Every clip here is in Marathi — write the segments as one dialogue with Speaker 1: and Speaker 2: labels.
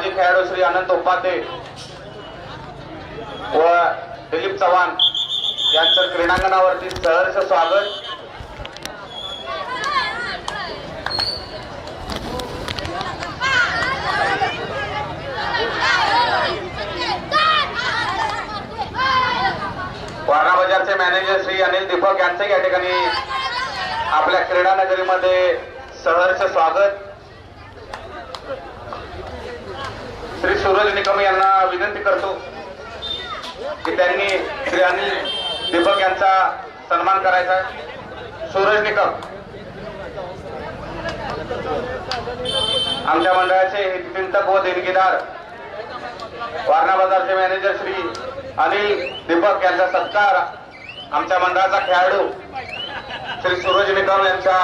Speaker 1: माजी खेळाडू श्री अनंत उपाध्ये व दिलीप चव्हाण यांचं क्रीडांगणावरती सहर्ष स्वागत. वारणा बाजारचे मॅनेजर श्री अनिल दीपक यांचं या ठिकाणी आपल्या क्रीडा नगरीमध्ये सहर्ष स्वागत. श्री सूरज निकम यांना विनंती करतो की त्यांनी श्री अनिल दीपक यांचा सन्मान करायचा. आहे सूरज निकम आमच्या मंडळाचे हितचिंतक व देणगीदार वारणा बाजारचे मॅनेजर श्री अनिल दीपक यांचा सत्कार आमच्या मंडळाचा खेळाडू श्री सूरज निकम यांच्या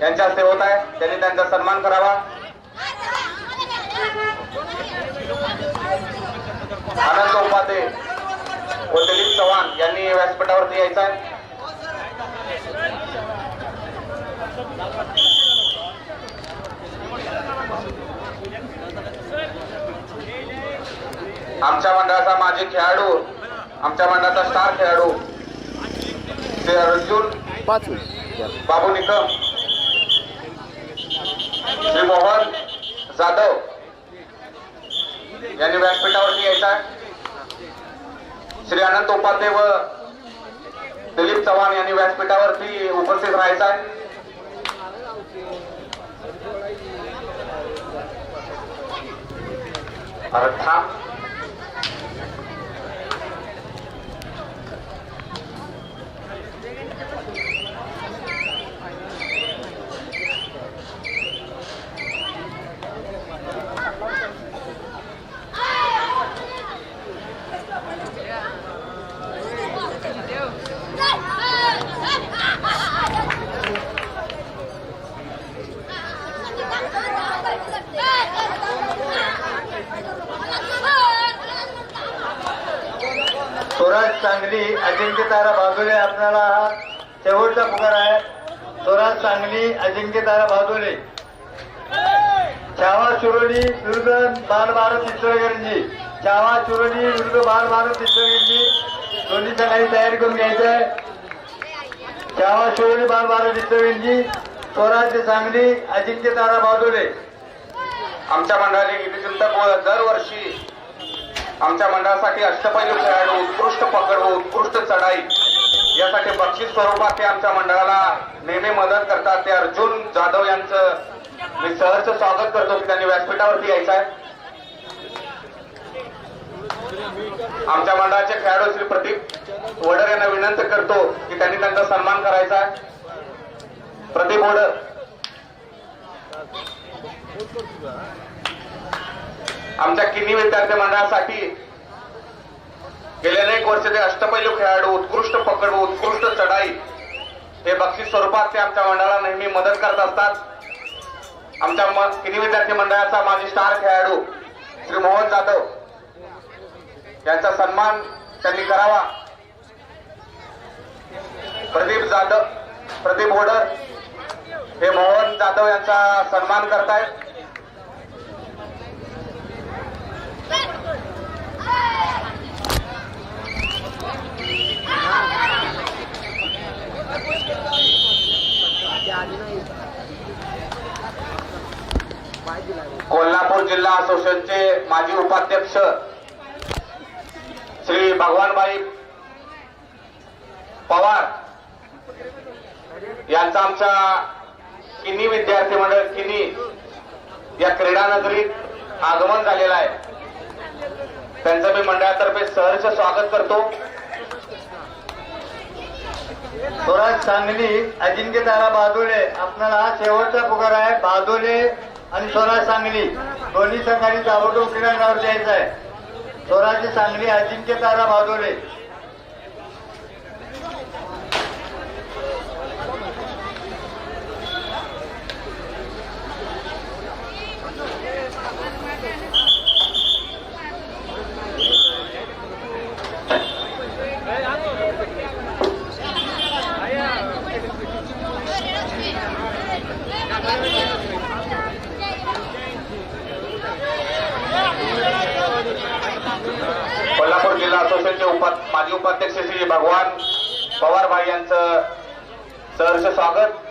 Speaker 1: यांच्या हस्ते होत आहे. त्यांनी त्यांचा सन्मान करावा आनंद उपाध्ये व दिलीप चव्हाण यांनी व्यासपीठावरती यायचं आहे. आमच्या मंडळाचा माजी खेळाडू आमच्या मंडळाचा स्टार खेळाडू श्री अर्जुन बाबू निकम श्री मोहन जाधव यांनी व्यासपीठावरती यायचं आहे. श्री अनंत उपाध्ये व दिलीप चव्हाण यांनी व्यासपीठावरती उपस्थित राहायचं आहे अरे
Speaker 2: स्वराज सांगली अजिंक्य तारा बाजोले आपल्याला हा शेवटचा पुकार आहे. स्वराज सांगली अजिंक्य तारा बाजोले छावा चुरोली विरुद्ध बाल भारत छावा चावा चुरोली विरुद्ध बाल भारत इस्रोगंजी दोन्ही संघांनी तयारी करून घ्यायचं आहे. चावा चुरोली बाल भारत इस्रोगंजी स्वराज सांगली अजिंक्य तारा बाजोले
Speaker 1: आमच्या मंडळाने हितचिंतक दरवर्षी आमच्या मंडळासाठी अष्टपैलू खेळाडू उत्कृष्ट पकड व उत्कृष्ट चढाई. यासाठी बक्षीस स्वरूपात ते आमच्या मंडळाला नेहमी मदत करतात. ते अर्जुन जाधव यांचं मी सहर्ष स्वागत करतो की त्यांनी व्यासपीठावरती यायचं आहे. आमच्या मंडळाचे खेळाडू श्री प्रदीप वडर यांना विनंती करतो की त्यांनी त्यांचा सन्मान करायचा आहे. प्रदीप वडर. आमच्या किनी विद्यार्थी मंडळासाठी गेल्या अनेक वर्ष ते अष्टपैलू खेळाडू उत्कृष्ट पकड उत्कृष्ट चढाई हे बक्षीस स्वरूपात ते आमच्या मंडळाला नेहमी मदत करत असतात. आमच्या म- किनी विद्यार्थी मंडळाचा माजी स्टार खेळाडू श्री मोहन जाधव यांचा सन्मान त्यांनी करावा. प्रदीप जाधव प्रदीप होडर हे मोहन जाधव यांचा सन्मान करतायत. जिल्हा असोसिएशनचे माजी उपाध्यक्ष श्री भगवानबाई पवार यांचा आमच्या किनी विद्यार्थी मंडळ किनी या क्रीडा नगरीत आगमन झालेलं आहे. त्यांचं मी मंडळातर्फे सहर्ष स्वागत करतो.
Speaker 2: स्वराज सांगली अजिंक्य तारा बादोले आपल्याला शेवटचा पुकार आहे. बादोले आणि स्वराज सांगली. दोन्ही संघांनी ताबडतोब क्रीडांगणावर द्यायचं आहे. स्वराज सांगली अजिंक्य तारा
Speaker 1: भादोरे. माजी उपाध्यक्ष श्री भगवान पवार भाई यांचं सहर्ष स्वागत.